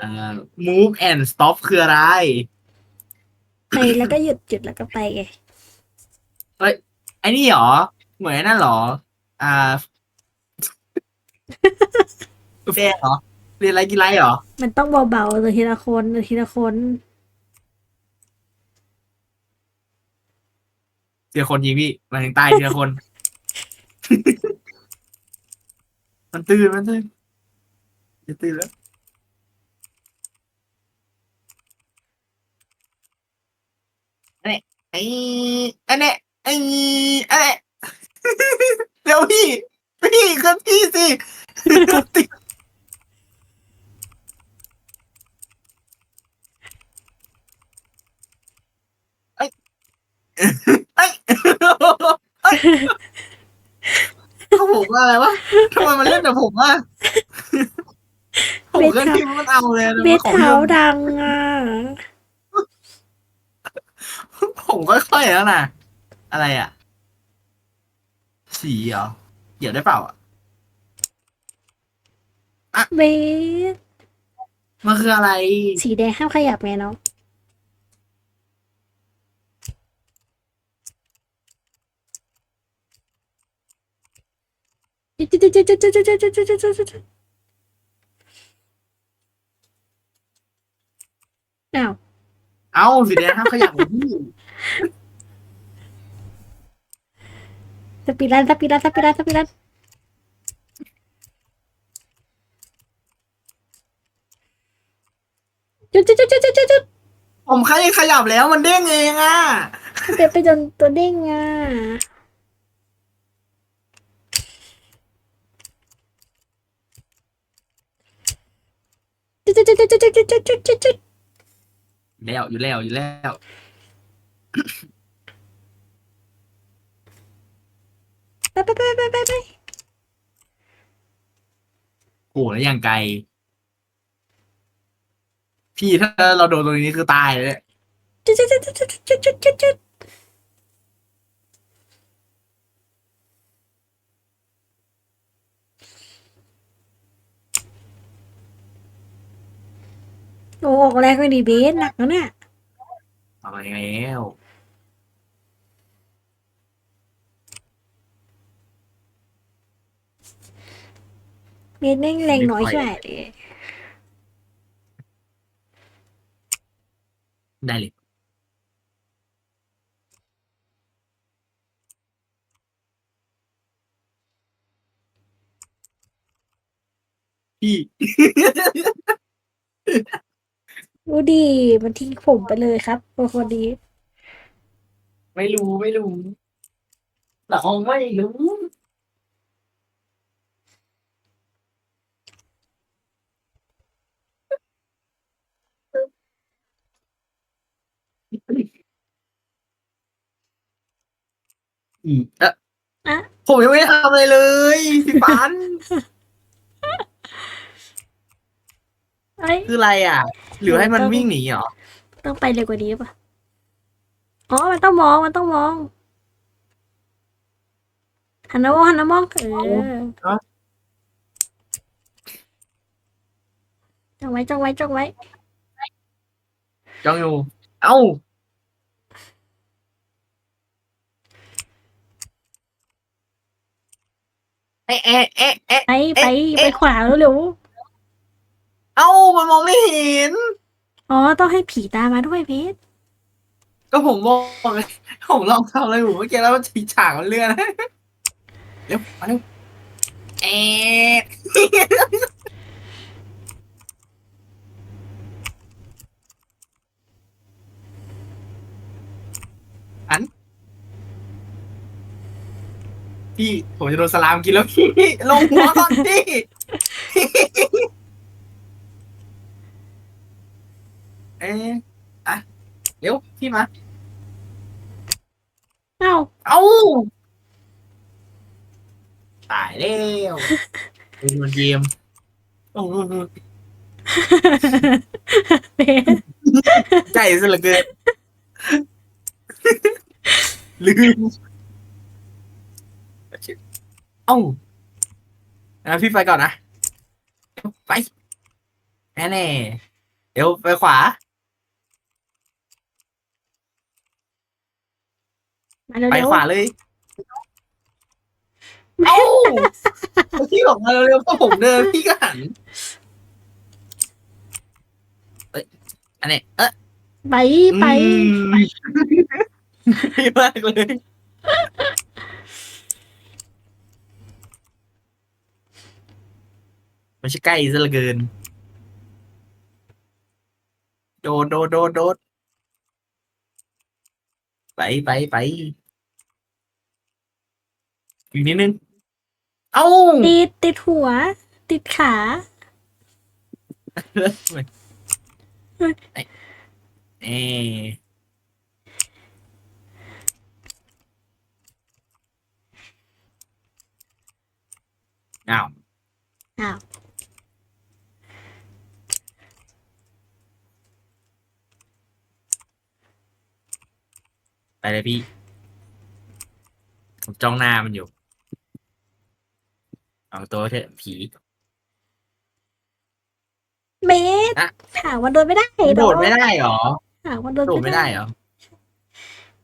เอ่อ move and stop คืออะไร ไปแล้วก็หยุดหยุดแล้วก็ไปไงไอ้นี่เหรอ เหมือนไอ้นั่นเหรอ อ่า แฟเหรอ เรียนอะไรกินไรเหรอ มันต้องเบาๆเลยทีละคนทีละคนเจอคนยิงพี่มาถึงตายทีละคน มันตื่นมันตื่นจะตื่นแล้ว อันนี้ไอ้อันนี้ไอ้อันนี้เดี๋ยวพี่ พี่ขึ้นพี่สิติดไอ้ไอ้ไอ้เขาผมว่าอะไรวะทำไมมันเล่นแต่ผมอะผมก็คิดว่ามันเอาเลยนะเบสของเท้าเรื่องดังอะ ผมค่อยๆแล้วนะอะไรอะ สีเหรอเหยียวได้เปล่าอะเบสมันคืออะไร สีแดงห้ามขยับไงเนาะอ้าว เอาสีแดงห้ามขยับ สปีรันสปีรันสปีรันสปีรันจุดจุดจุดจุดจุดจุดจุดผมขยับขยับแล้วมันเด้งเองอะเบสไปจนตัวเด้งอะจุดจุดจุดจุดจุดจุดจุดจุดจุดจุดแล้วอยู่แล้วอยู่แล้ว ไปไปไปไปไปไปโหแล้วอย่างไกล พี่ถ้าเราโดนตรงนี้คือตายเลยจุดจุดจุดจุดจุดจุดจุดจุดโอ้ออกแรงเลยดิเบสหนักแล้วเนี่ย เอาแล้วเบสแม่งแรงน้อยใช่ไหมได้เลยพี่ ดูดิมันทิ้งผมไปเลยครับโปรโคดีไม่รู้ไม่รู้เราไม่รู้อีกเอะอะผมยังไม่ได้ทำอะไรเลยพี่ปันเอ้ยคืออะไรอะ หรือให้มันวิ่งหนีเหรอ ต้องไปเร็วกว่านี้ป่ะ อ๋อ มันต้องมอง มันต้องมอง หันมามองหันมามองเออเอาจ้องไว้จ้องไว้จ้องไว้จ้องอยู่ เอ้าเอ๊ะเอ๊ะเอ๊ะเอ๊ะไปไปเอ๊ะไปขวาเร็ว เอ้ามันมองไม่เห็นๆอ๋อ ต้องให้ผีตามมาด้วยเพชรก็ผมบอกเลยผมลองทำอะไรอยู่เมื่อกี้แล้วมันฉีกฉากมันเลื่อนเร็วมาเร็วเอ๊ะอัน พี่ ผมจะโดนสลามกินแล้วพี่ ลงหัวก่อนพี่ เอ๊ะอะเร็วพี่มา เอ้าเอ้าตายแล้วเป็นมันเกมโอ้โหเพชรใจซะเหลือเกินลืมเอ้าอะพี่ไปก่อนนะ ไปแน่แน่ๆเอวไปขวา มาเร็วไปๆขวาเลยเอ้าพี่บอกมาเร็วๆก็ผมเดินพี่ก็หันเอ้ยอันนี้เอ๊ะไปไปอืมดีมากเลยมันใช่ใกล้ซะเหลือเกิน โดดโดดโดดโดดไปไปไป อีกนิดนึง เอ้าติดติดหัว ติดขา เอ๊ะอ้าวอ้าวไปเลยพี่ ผมจ้องหน้ามันอยู่ เอาตัวเถอะผีเมตรอะถามว่าโดนไม่ได้โดดไม่เนอะได้หรอถามว่าโดนโดดไม่ได้หรอ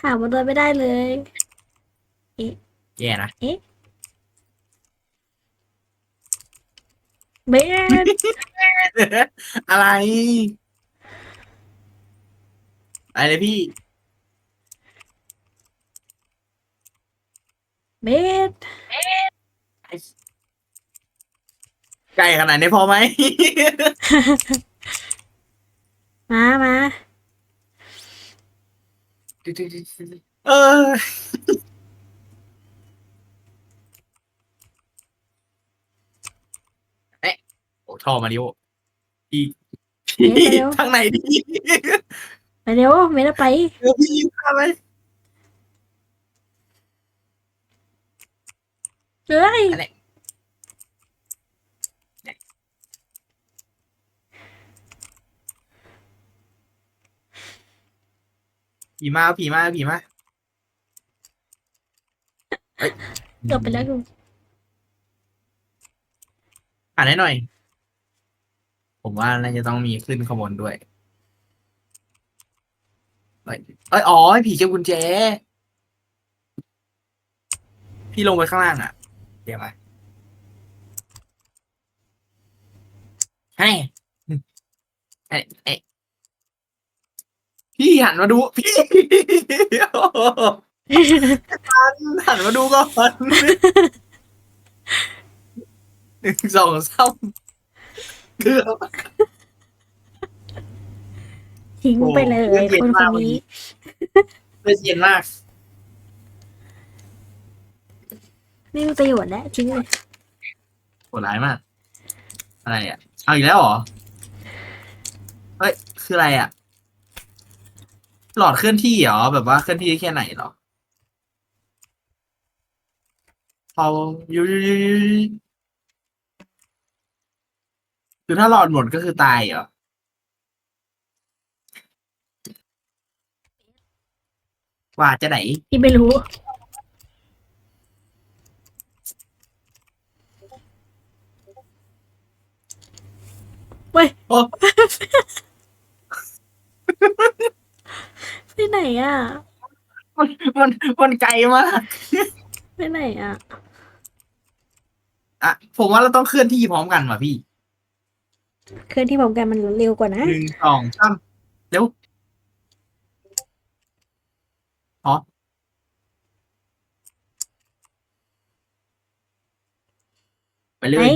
ถามว่าโดนไม่ได้เลยแย่นะเมตรอะไร อะไรพี่เมตร ไกลขนาดนี้พอไหม มามาเออ เอ๊ะโอ้ท่อมาริโอพี่พี่ทางไหนดีไปเร็วเมตรไปเออพี่พาไปเอ้ย ผีมาผีมาผีมาเอ้ยเกือบไปแล้วกูอ่านให้หน่อย ผมว่าน่าจะต้องมีขึ้นขบวนด้วยเอ้ยเอ้ยอ๋อผีเก็บกุญแจ พี่ลงไปข้างล่างอะ เดี๋ยวมาให้เอ้ยเอ้ย พี่หันมาดู พี่โอ้โหหันมาดูก่อนหนึ่งสองสามเกือบทิ้งไปเลยโอ้เย็คนนคมากนวันนี้นี้เลือดเย็นมาก ไม่มีประโยชน์แล้วทิ้งเลยโหดร้ายมาก อะไรอะ เอาอีกแล้วเหรอ เฮ้ย คืออะไรอะ หลอดเคลื่อนที่เหรอ แบบว่าเคลื่อนที่ได้แค่ไหนเหรอพอยูยูยูยูยูคือถ้าหลอดหมดก็คือตายเหรอว่าจะไหนพี่ไม่รู้ เว้ย โอ้ ไปไหน อะ มันมันมันไกลมาก ไปไหนอะ อะ ผมว่าเราต้องเคลื่อนที่พร้อมกันว่ะพี่เคลื่อนที่พร้อมกันมันเร็วกว่านะ หนึ่งสองสามเร็วอ๋อไปเลไปย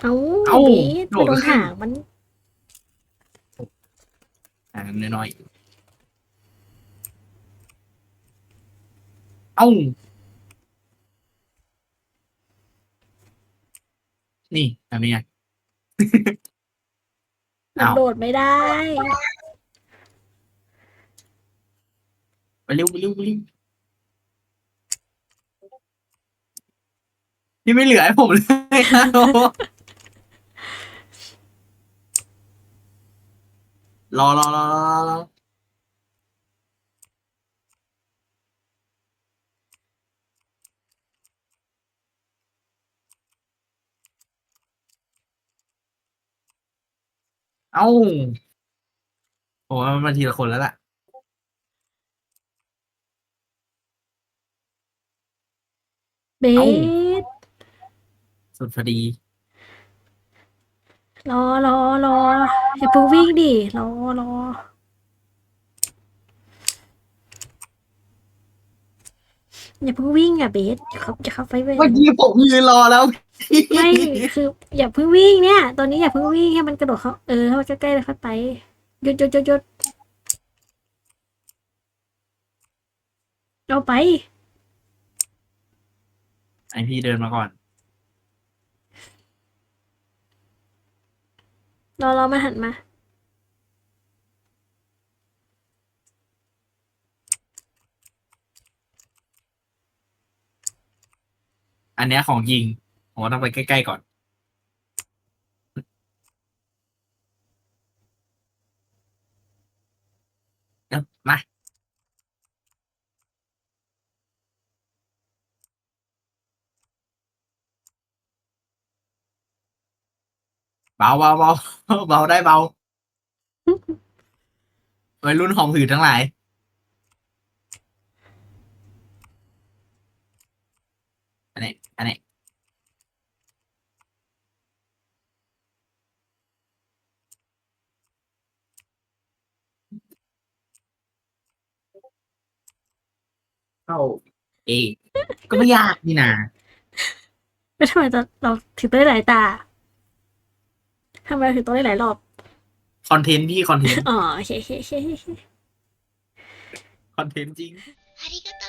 เอาเอ้าบีดโดไปดโดนขึ้นหางมัน อ่าน้อยๆ เอ้า นี่ทำยังไงมันอ้าวโดดไม่ได้ ไปเร็วไปเร็วไปเร็วพี่ไม่เหลือให้ผมเลย รอรอรอรอรอเอาผมว่ามันทีละคนแล้วล่ะ เบเอ้สสุดพอดี รอรอรออย่าเพิ่งวิ่งดิรอรออย่าเพิ่งวิ่งอะเบสอย่าเข้าอย่าเข้าไฟเวเมื่อกี้ผมยืนรอแล้วไม่คือ อย่าเพิ่งวิ่งเนี่ยตัวนี้อย่าเพิ่งวิ่งให้มันกระโดดเข้าเออให้มันใกล้ๆแล้วค่อยไปหยุดหยุดหยุดหยุดเอาไป ไอพี่เดินมาก่อน รอรอมาหันมา อันเนี้ยของยิงผมว่าต้องไปใกล้ๆก่อน เบาเบาเบาเบาได้เบาวัยรุ่นหอมหืดทั้งหลาย อันนี้ อันนี้ เข้าเอก็ไม่ยากนี่นาไม่ทำไมจะเราถือตัวได้หลายตา ทำไมถือตัวได้หลายรอบ คอนเทนต์พี่คอนเทนต์ อ๋อโอเคโอเคโอเคโอเค คอนเทนต์จริง ありがとう